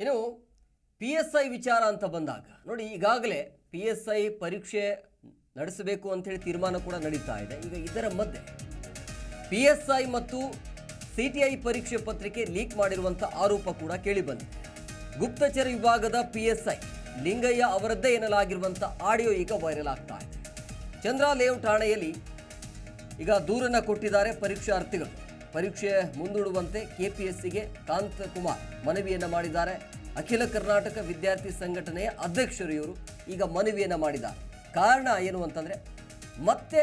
ಇನ್ನು P S I ವಿಚಾರ ಅಂತ ಬಂದಾಗ, ನೋಡಿ ಈಗಾಗಲೇ ಪಿ ಎಸ್ ಐ ಪರೀಕ್ಷೆ ನಡೆಸಬೇಕು ಅಂತೇಳಿ ತೀರ್ಮಾನ ಕೂಡ ನಡೀತಾ ಇದೆ. ಈಗ ಇದರ ಮಧ್ಯೆ ಪಿ ಎಸ್ ಐ ಮತ್ತು ಸಿ ಟಿ ಐ ಪರೀಕ್ಷೆ ಪತ್ರಿಕೆ ಲೀಕ್ ಮಾಡಿರುವಂಥ ಆರೋಪ ಕೂಡ ಕೇಳಿಬಂದಿದೆ ಗುಪ್ತಚರ ವಿಭಾಗದ ಪಿ ಎಸ್ ಐ ಲಿಂಗಯ್ಯ ಅವರದ್ದೇ ಎನ್ನಲಾಗಿರುವಂಥ ಆಡಿಯೋ ಈಗ ವೈರಲ್ ಆಗ್ತಾ ಇದೆ. ಚಂದ್ರ ಲೇಔಟ್ ಠಾಣೆಯಲ್ಲಿ ಈಗ ದೂರನ್ನು ಕೊಟ್ಟಿದ್ದಾರೆ ಪರೀಕ್ಷಾರ್ಥಿಗಳು. ಪರೀಕ್ಷೆ ಮುಂದೂಡುವಂತೆ ಕೆಪಿಎಸ್ಸಿಗೆ ಕಾಂತ್ ಕುಮಾರ್ ಮನವಿಯನ್ನ ಮಾಡಿದ್ದಾರೆ. ಅಖಿಲ ಕರ್ನಾಟಕ ವಿದ್ಯಾರ್ಥಿ ಸಂಘಟನೆಯ ಅಧ್ಯಕ್ಷರು ಇವರು ಈಗ ಮನವಿಯನ್ನು ಮಾಡಿದ್ದಾರೆ ಕಾರಣ ಏನು ಅಂತಂದರೆ, ಮತ್ತೆ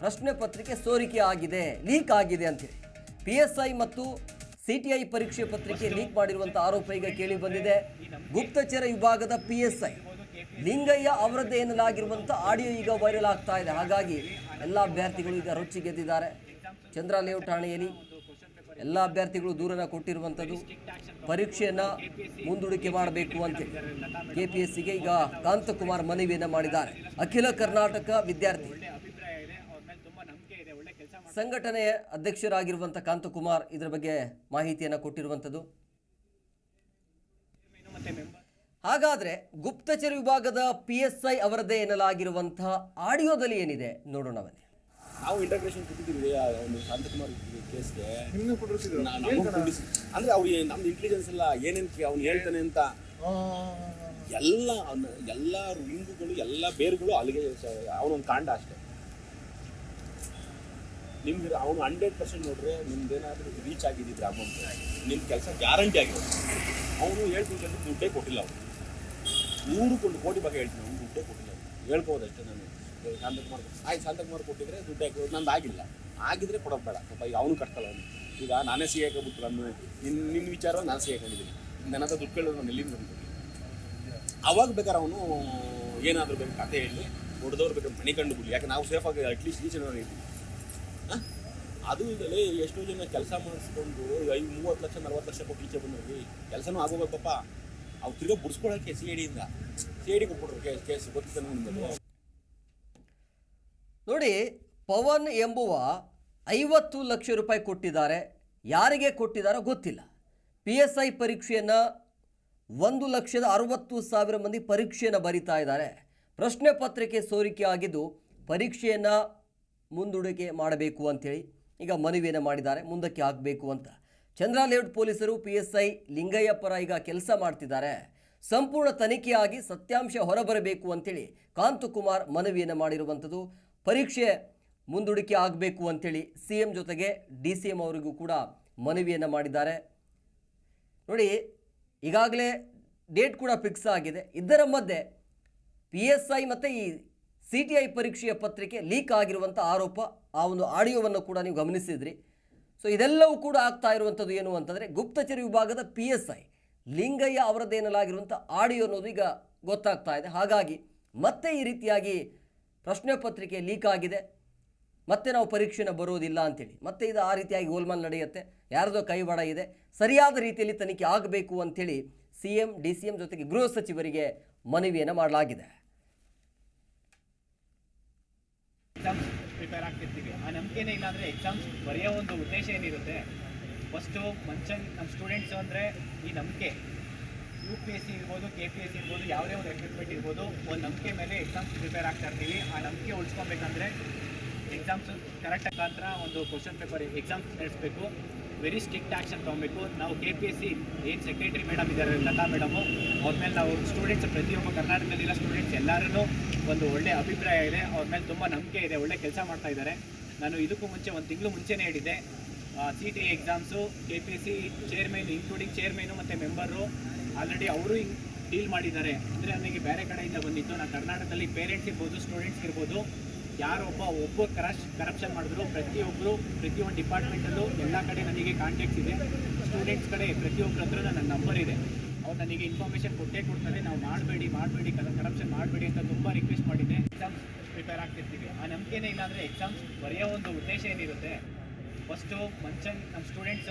ಪ್ರಶ್ನೆ ಪತ್ರಿಕೆ ಸೋರಿಕೆ ಆಗಿದೆ, ಲೀಕ್ ಆಗಿದೆ ಅಂತೇಳಿ ಪಿ ಎಸ್ ಐ ಮತ್ತು ಸಿ ಟಿ ಐ ಪರೀಕ್ಷೆ ಪತ್ರಿಕೆ ಲೀಕ್ ಮಾಡಿರುವಂಥ ಆರೋಪ ಈಗ ಕೇಳಿ ಬಂದಿದೆ. ಗುಪ್ತಚರ ವಿಭಾಗದ ಪಿ ಎಸ್ ಐ ಲಿಂಗಯ್ಯ ಅವರದ್ದೇ ಎನ್ನಲಾಗಿರುವಂಥ ಆಡಿಯೋ ಈಗ ವೈರಲ್ ಆಗ್ತಾ ಇದೆ. ಹಾಗಾಗಿ ಎಲ್ಲ ಅಭ್ಯರ್ಥಿಗಳು ಈಗ ರೊಚ್ಚಿಗೆದ್ದಿದ್ದಾರೆ. ಚಂದ್ರ ಲೇಔಟ್ ಠಾಣೆಯಲ್ಲಿ ಎಲ್ಲ ಅಭ್ಯರ್ಥಿಗಳು ದೂರನ ಕೊಟ್ಟಿರುವಂಥದ್ದು. ಪರೀಕ್ಷೆಯನ್ನು ಮುಂದೂಡಿಕೆ ಮಾಡಬೇಕು ಅಂತ ಕೆ ಪಿ ಎಸ್ ಸಿಗೆ ಈಗ ಕಾಂತಕುಮಾರ್ ಮನವಿಯನ್ನು ಮಾಡಿದ್ದಾರೆ. ಅಖಿಲ ಕರ್ನಾಟಕ ವಿದ್ಯಾರ್ಥಿ. ಸಂಘಟನೆಯ ಅಧ್ಯಕ್ಷರಾಗಿರುವಂಥ ಕಾಂತಕುಮಾರ್ ಇದರ ಬಗ್ಗೆ ಮಾಹಿತಿಯನ್ನು ಕೊಟ್ಟಿರುವಂಥದ್ದು. ಹಾಗಾದರೆ ಗುಪ್ತಚರ ವಿಭಾಗದ ಪಿ ಎಸ್ ಐ ಅವರದೇ ಎನ್ನಲಾಗಿರುವಂತಹ ಆಡಿಯೋದಲ್ಲಿ ಏನಿದೆ ನೋಡೋಣ ಬನ್ನಿ. ನಾವು ಇಂಟಗ್ರೇಷನ್ ಕೊಟ್ಟಿದ್ದೀವಿ ಒಂದು ಶಾಂತಕುಮಾರ್ ಕೇಸ್ಗೆ. ಅಂದ್ರೆ ಅವ್ರು ನಮ್ದು ಇಂಟೆಲಿಜೆನ್ಸ್ ಎಲ್ಲ ಏನೇನು ಅವ್ನು ಹೇಳ್ತಾನೆ ಅಂತ. ಎಲ್ಲ ಅವ್ನ ಎಲ್ಲ ರಿಂಗುಗಳು ಎಲ್ಲ ಬೇರುಗಳು ಅಲ್ಲಿಗೆ ಅವನೊಂದು ಕಾಂಡ ಅಷ್ಟೇ. ನಿಮ್ಗೆ ಅವನು ಹಂಡ್ರೆಡ್ ಪರ್ಸೆಂಟ್ ನೋಡ್ರೆ ನಿಮ್ದೇನಾದ್ರೂ ರೀಚ್ ಆಗಿದ್ದಿದ್ರೆ ಅಮೌಂಟ್ ನಿಮ್ ಕೆಲಸ ಗ್ಯಾರಂಟಿ ಆಗಿರೋದು. ಅವನು ಹೇಳ್ತೀನಿ ದುಡ್ಡೇ ಕೊಟ್ಟಿಲ್ಲ ಅವನು. ನೂರು ಕೊಂಡು ಕೋಟಿ ಬಗ್ಗೆ ಹೇಳ್ತೀನಿ ಅವ್ನು ದುಡ್ಡೇ ಕೊಟ್ಟಿಲ್ಲ ಹೇಳ್ಕೋದಷ್ಟೇ ಹೇಳ್ಬೋದಷ್ಟೇ ನಾನು. ಇವಾಗ ಶಾಂತಕುಮಾರ್ ಆಯ್ತು ಶಾಂತಕುಮಾರ್ ಕೊಟ್ಟಿದ್ರೆ ದುಡ್ಡು ಹಾಕಿ ನಂದು ಆಗಿಲ್ಲ. ಆಗಿದ್ರೆ ಕೊಡೋದು ಬೇಡ. ಪಾಪ ಈಗ ಅವನು ಕಟ್ತಲ್ಲ ಅವನು. ಈಗ ನಾನೇ ಸಿ ಹಾಕಬಿಟ್ಟು ನಾನು ನಿನ್ನ ನಿನ್ನ ವಿಚಾರ ನಾನು ಸಿ ಹಾಕೊಂಡಿದ್ದೀನಿ. ನನ್ನ ಹತ್ರ ದುಡ್ಡು ಕೇಳೋದು ನಾನು ಎಲ್ಲಿಂದ ಅವಾಗ ಬೇಕಾದ್ರೆ ಅವನು ಏನಾದರೂ ಬೇಕು ಕತೆ ಹೇಳಿ ಹೊಡೆದವ್ರು ಬೇಕಾದ್ರೆ ಮನೆ ಕಂಡು ಬಿಡಿ ಯಾಕೆ ನಾವು ಸೇಫಾಗಿ ಅಟ್ಲೀಸ್ಟ್ ಈ ಜನ ಇದ್ದೀವಿ. ಅದು ಇದಲ್ಲೇ ಎಷ್ಟೋ ಜನ ಕೆಲಸ ಮಾಡಿಸ್ಕೊಂಡು ಐದು, ಮೂವತ್ತು ಲಕ್ಷ, ನಲ್ವತ್ತು ಲಕ್ಷ ಕೊಟ್ಟು ಈಚೆ ಬಂದ್ರಿ ಕೆಲಸನೂ ಆಗೋಬೇಕಪ್ಪ ಅವ್ರು ತಿರ್ಗಾ ಬಿಡಿಸ್ಕೊಳಕ್ಕೆ ಸಿ ಐ ಡಿಯಿಂದ ಸಿ ಐ ಡಿ ಕೊಟ್ಬಿಟ್ರು ಕೇಸ್ ಕೇಸ್ ಗೊತ್ತಿತ್ತು ನಿಮ್ಮದು ನೋಡಿ, ಪವನ್ ಎಂಬುವ ಐವತ್ತು ಲಕ್ಷ ರೂಪಾಯಿ ಕೊಟ್ಟಿದ್ದಾರೆ. ಯಾರಿಗೆ ಕೊಟ್ಟಿದ್ದಾರೋ ಗೊತ್ತಿಲ್ಲ. ಪಿ ಎಸ್ ಐ ಪರೀಕ್ಷೆಯನ್ನು ಒಂದು ಲಕ್ಷದ ಅರವತ್ತು ಸಾವಿರ ಮಂದಿ ಪರೀಕ್ಷೆಯನ್ನು ಬರಿತಾ ಇದ್ದಾರೆ. ಪ್ರಶ್ನೆ ಪತ್ರಿಕೆ ಸೋರಿಕೆ ಆಗಿದ್ದು ಪರೀಕ್ಷೆಯನ್ನು ಮುಂದೂಡಿಕೆ ಮಾಡಬೇಕು ಅಂಥೇಳಿ ಈಗ ಮನವಿಯನ್ನು ಮಾಡಿದ್ದಾರೆ. ಮುಂದಕ್ಕೆ ಆಗಬೇಕು ಅಂತ. ಚಂದ್ರ ಲೇಔಟ್ ಪೊಲೀಸರು ಪಿ ಎಸ್ ಐ ಲಿಂಗಯ್ಯಪ್ಪರ ಪರ ಈಗ ಕೆಲಸ ಮಾಡ್ತಿದ್ದಾರೆ. ಸಂಪೂರ್ಣ ತನಿಖೆಯಾಗಿ ಸತ್ಯಾಂಶ ಹೊರಬರಬೇಕು ಅಂತೇಳಿ ಕಾಂತಕುಮಾರ್ ಮನವಿಯನ್ನು ಮಾಡಿರುವಂಥದ್ದು. ಪರೀಕ್ಷೆ ಮುಂದೂಡಿಕೆ ಆಗಬೇಕು ಅಂಥೇಳಿ ಸಿ ಎಂ ಜೊತೆಗೆ ಡಿ ಸಿ ಎಂ ಅವರಿಗೂ ಕೂಡ ಮನವಿಯನ್ನು ಮಾಡಿದ್ದಾರೆ. ನೋಡಿ, ಈಗಾಗಲೇ ಡೇಟ್ ಕೂಡ ಫಿಕ್ಸ್ ಆಗಿದೆ. ಇದರ ಮಧ್ಯೆ ಪಿ ಎಸ್ ಐ ಮತ್ತು ಈ ಸಿ ಟಿ ಐ ಪರೀಕ್ಷೆಯ ಪತ್ರಿಕೆ ಲೀಕ್ ಆಗಿರುವಂಥ ಆರೋಪ, ಆ ಒಂದು ಆಡಿಯೋವನ್ನು ಕೂಡ ನೀವು ಗಮನಿಸಿದ್ರಿ. ಸೊ, ಇದೆಲ್ಲವೂ ಕೂಡ ಆಗ್ತಾ ಇರುವಂಥದ್ದು ಏನು ಅಂತಂದರೆ ಗುಪ್ತಚರ ವಿಭಾಗದ ಪಿ ಎಸ್ ಐ, ಲಿಂಗಯ್ಯ ಅವರದ್ದೇನಲಾಗಿರುವಂಥ ಆಡಿಯೋ ಅನ್ನೋದು ಈಗ ಗೊತ್ತಾಗ್ತಾ ಇದೆ. ಹಾಗಾಗಿ ಮತ್ತೆ ಈ ರೀತಿಯಾಗಿ ಪ್ರಶ್ನೆ ಪತ್ರಿಕೆ ಲೀಕ್ ಆಗಿದೆ. ಮತ್ತೆ ನಾವು ಪರೀಕ್ಷೆನ ಬರೋದಿಲ್ಲ ಅಂತೇಳಿ. ಮತ್ತೆ ಇದು ಆ ರೀತಿಯಾಗಿ ಗೋಲ್ಮಾಲ್ ನಡೆಯುತ್ತೆ. ಯಾರದೋ ಕೈವಾಡ ಇದೆ. ಸರಿಯಾದ ರೀತಿಯಲ್ಲಿ ತನಿಖೆ ಆಗಬೇಕು ಅಂಥೇಳಿ C M, D C M ಜೊತೆಗೆ ಗೃಹ ಸಚಿವರಿಗೆ ಮನವಿಯನ್ನು ಮಾಡಲಾಗಿದೆ. ಎಕ್ಸಾಮ್ಸ್ ಪ್ರಿಪೇರ್ ಆಗ್ತಿರ್ತೀವಿ. ಆ ನಂಬಿಕೆನೇ ಇಲ್ಲ ಅಂದರೆ ಎಕ್ಸಾಮ್ಸ್ ಬರೆಯೋ ಒಂದು ಉದ್ದೇಶ ಏನಿರುತ್ತೆ? ಫಸ್ಟು ಮಂಚನ್ ನಮ್ಮ ಸ್ಟೂಡೆಂಟ್ಸ್ ಅಂದರೆ ಈ ನಂಬಿಕೆ. ಯು ಪಿ ಎಸ್ ಸಿ ಇರ್ಬೋದು, ಕೆ ಪಿ ಎಸ್ ಸಿ ಇರ್ಬೋದು, ಯಾವುದೇ ಒಂದು ರೆಕ್ರೂಟ್ಮೆಂಟ್ ಇರ್ಬೋದು, ಒಂದು ನಂಬಿಕೆ ಮೇಲೆ ಎಕ್ಸಾಮ್ಸ್ ಪ್ರಿಪೇರ್ ಆಗ್ತಾ ಇರ್ತೀವಿ. ಆ ನಂಬಿಕೆ ಉಳಿಸ್ಕೊಬೇಕಂದ್ರೆ ಎಕ್ಸಾಮ್ಸ್ ಕರೆಕ್ಟ್ ಮುಖಾಂತರ ಒಂದು ಕ್ವಶನ್ ಪೇಪರ್ ಎಕ್ಸಾಮ್ಸ್ ನಡೆಸಬೇಕು. ವೆರಿ ಸ್ಟ್ರಿಕ್ಟ್ ಆ್ಯಕ್ಷನ್ ತೊಗೊಬೇಕು. ನಾವು ಕೆ ಪಿ ಎಸ್ ಸಿ ಏನು ಸೆಕ್ರೆಟರಿ ಮೇಡಮ್ ಇದ್ದಾರೆ ಲತಾ ಮೇಡಮು ಅವ್ರ ಮೇಲೆ ನಾವು ಸ್ಟೂಡೆಂಟ್ಸ್ ಪ್ರತಿಯೊಬ್ಬ ಕರ್ನಾಟಕದಲ್ಲಿರೋ ಸ್ಟೂಡೆಂಟ್ಸ್ ಎಲ್ಲರೂ ಒಂದು ಒಳ್ಳೆ ಅಭಿಪ್ರಾಯ ಇದೆ. ಅವ್ರ ಮೇಲೆ ತುಂಬ ನಂಬಿಕೆ ಇದೆ, ಒಳ್ಳೆ ಕೆಲಸ ಮಾಡ್ತಾ ಇದ್ದಾರೆ ನಾನು ಇದಕ್ಕೂ ಮುಂಚೆ, ಒಂದು ತಿಂಗಳು ಮುಂಚೆನೇ ಹೇಳಿದ್ದೆ. C T exams K P S C chairman including chairman ಮತ್ತು ಮೆಂಬರು ಆಲ್ರೆಡಿ ಅವರು ಡೀಲ್ ಮಾಡಿದ್ದಾರೆ. ಅಂದರೆ ನನಗೆ ಬೇರೆ ಕಡೆಯಿಂದ ಬಂದಿತ್ತು. ನಾನು ಕರ್ನಾಟಕದಲ್ಲಿ ಪೇರೆಂಟ್ಸ್ ಇರ್ಬೋದು ಸ್ಟೂಡೆಂಟ್ಸ್ ಇರ್ಬೋದು. ಯಾರೊಬ್ಬ, ಒಬ್ಬ ಕರಶ್ ಕರಪ್ಷನ್ ಮಾಡಿದ್ರು. ಪ್ರತಿಯೊಬ್ಬರು ಪ್ರತಿಯೊಂದು ಡಿಪಾರ್ಟ್ಮೆಂಟಲ್ಲೂ ಎಲ್ಲ ಕಡೆ ನನಗೆ ಕಾಂಟ್ಯಾಕ್ಟ್ಸ್ ಇದೆ. ಸ್ಟೂಡೆಂಟ್ಸ್ ಕಡೆ ಪ್ರತಿಯೊಬ್ಬರ ಹತ್ರ ನನ್ನ ನಂಬರ್ ಇದೆ. ಅವ್ರು ನನಗೆ ಇನ್ಫಾರ್ಮೇಷನ್ ಕೊಟ್ಟೇ ಕೊಡ್ತಾರೆ. ನಾವು ಮಾಡಬೇಡಿ ಮಾಡಬೇಡಿ ಕರಪ್ಷನ್ ಮಾಡಬೇಡಿ ಅಂತ ತುಂಬ ರಿಕ್ವೆಸ್ಟ್ ಮಾಡಿದ್ದೆ. ಎಕ್ಸಾಮ್ಸ್ ಪ್ರಿಪೇರ್ ಆಗ್ತಿರ್ತೀವಿ. ಆ ನಂಬಿಕೆನೇ ಇಲ್ಲ ಅಂದರೆ ಎಕ್ಸಾಮ್ಸ್ ಬರೆಯೋ ಒಂದು ಉದ್ದೇಶ ಏನಿರುತ್ತೆ? ಫಸ್ಟು ಮನುಷ್ಯನ್ ನಮ್ಮ ಸ್ಟೂಡೆಂಟ್ಸ್